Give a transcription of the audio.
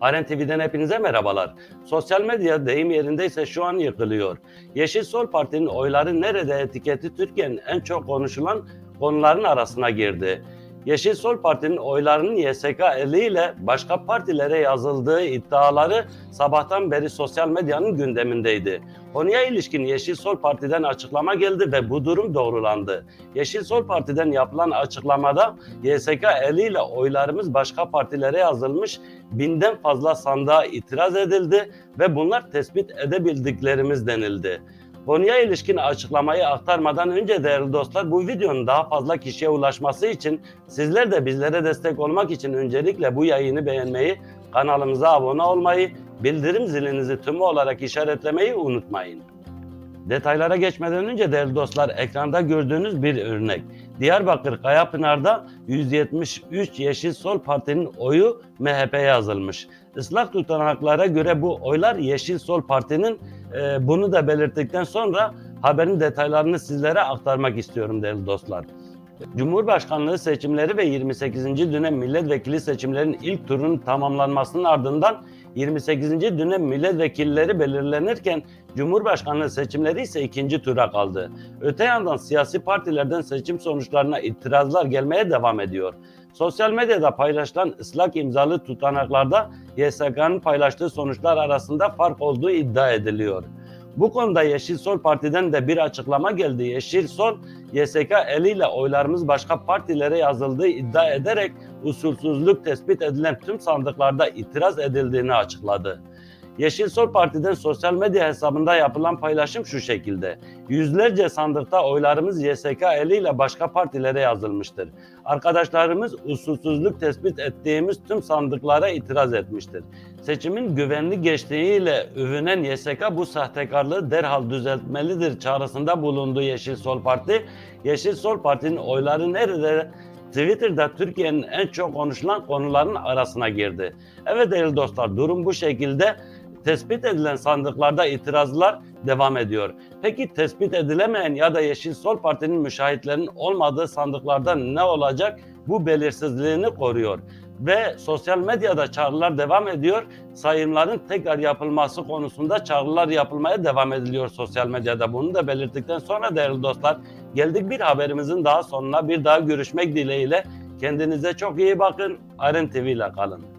Aren TV'den hepinize merhabalar. Sosyal medya deyim yerindeyse şu an yıkılıyor. Yeşil Sol Parti'nin oyları nerede etiketi Türkiye'nin en çok konuşulan konuların arasına girdi. Yeşil Sol Parti'nin oylarının YSK eliyle başka partilere yazıldığı iddiaları sabahtan beri sosyal medyanın gündemindeydi. Konuya ilişkin Yeşil Sol Parti'den açıklama geldi ve bu durum doğrulandı. Yeşil Sol Parti'den yapılan açıklamada YSK eliyle oylarımız başka partilere yazılmış binden fazla sandığa itiraz edildi ve bunlar tespit edebildiklerimiz denildi. Konuya ilişkin açıklamayı aktarmadan önce değerli dostlar bu videonun daha fazla kişiye ulaşması için sizler de bizlere destek olmak için öncelikle bu yayını beğenmeyi, kanalımıza abone olmayı, bildirim zilinizi tümü olarak işaretlemeyi unutmayın. Detaylara geçmeden önce değerli dostlar ekranda gördüğünüz bir örnek. Diyarbakır Kayapınar'da 173 Yeşil Sol Parti'nin oyu MHP'ye yazılmış. Islak tutanaklara göre bu oylar Yeşil Sol Parti'nin e, bunu da belirttikten sonra haberin detaylarını sizlere aktarmak istiyorum değerli dostlar. Cumhurbaşkanlığı seçimleri ve 28. dönem milletvekili seçimlerinin ilk turunun tamamlanmasının ardından 28. dönem milletvekilleri belirlenirken Cumhurbaşkanlığı seçimleri ise ikinci tura kaldı. Öte yandan siyasi partilerden seçim sonuçlarına itirazlar gelmeye devam ediyor. Sosyal medyada paylaşılan ıslak imzalı tutanaklarda YSK'nın paylaştığı sonuçlar arasında fark olduğu iddia ediliyor. Bu konuda Yeşil Sol Parti'den de bir açıklama geldi. Yeşil Sol, YSK eliyle oylarımız başka partilere yazıldığı iddia ederek usulsüzlük tespit edilen tüm sandıklarda itiraz edildiğini açıkladı. Yeşil Sol Parti'den sosyal medya hesabında yapılan paylaşım şu şekilde. Yüzlerce sandıkta oylarımız YSK eliyle başka partilere yazılmıştır. Arkadaşlarımız usulsüzlük tespit ettiğimiz tüm sandıklara itiraz etmiştir. Seçimin güvenli geçtiğiyle övünen YSK bu sahtekarlığı derhal düzeltmelidir çağrısında bulundu Yeşil Sol Parti. Yeşil Sol Parti'nin oyları nerede Twitter'da Türkiye'nin en çok konuşulan konuların arasına girdi. Evet değerli dostlar durum bu şekilde tespit edilen sandıklarda itirazlar devam ediyor. Peki tespit edilemeyen ya da Yeşil Sol Parti'nin müşahitlerinin olmadığı sandıklarda ne olacak? Bu belirsizliğini koruyor. Ve sosyal medyada çağrılar devam ediyor. Sayımların tekrar yapılması konusunda çağrılar yapılmaya devam ediliyor sosyal medyada. Bunu da belirttikten sonra değerli dostlar geldik bir haberimizin daha sonuna bir daha görüşmek dileğiyle. Kendinize çok iyi bakın. Ayrın TV ile kalın.